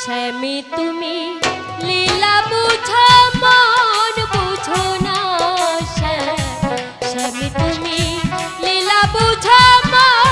শ্যামী তুমি লীলা বুঝো মন বুঝো না শ্যামী তুমি লীলা বুঝো মন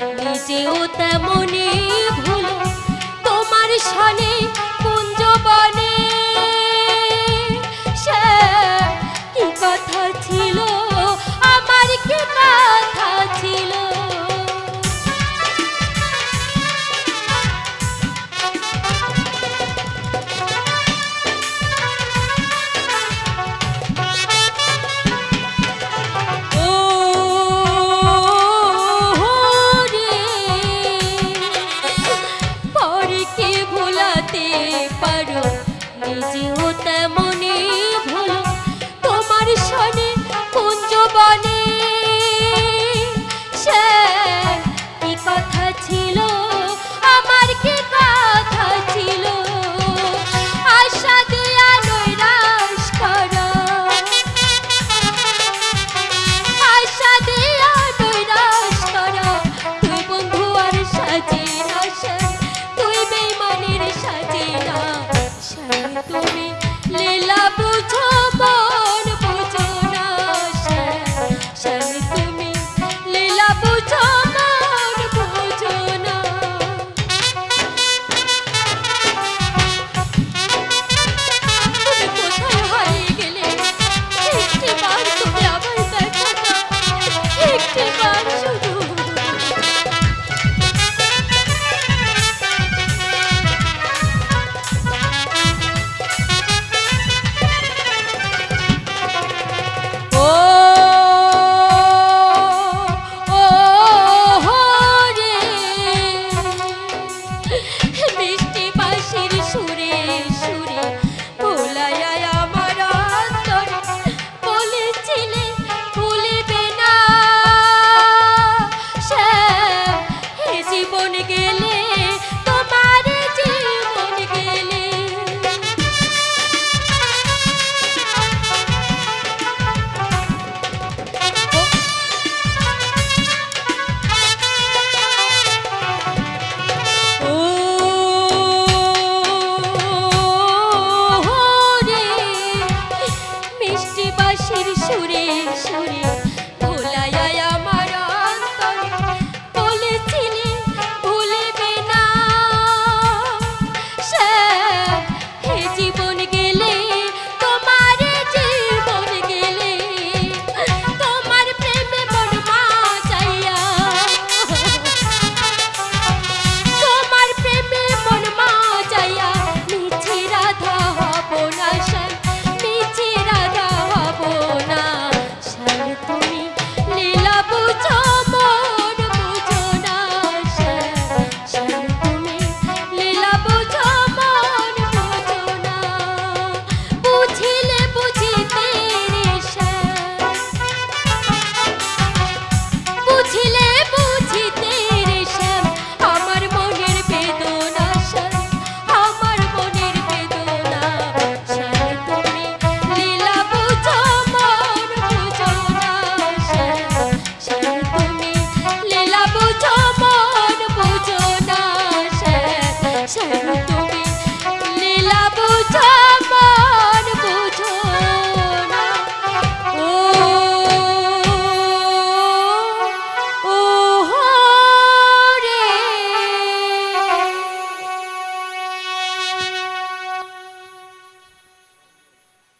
নিজেও তেমনি ভুল। তোমার সানে ছড়িয়ে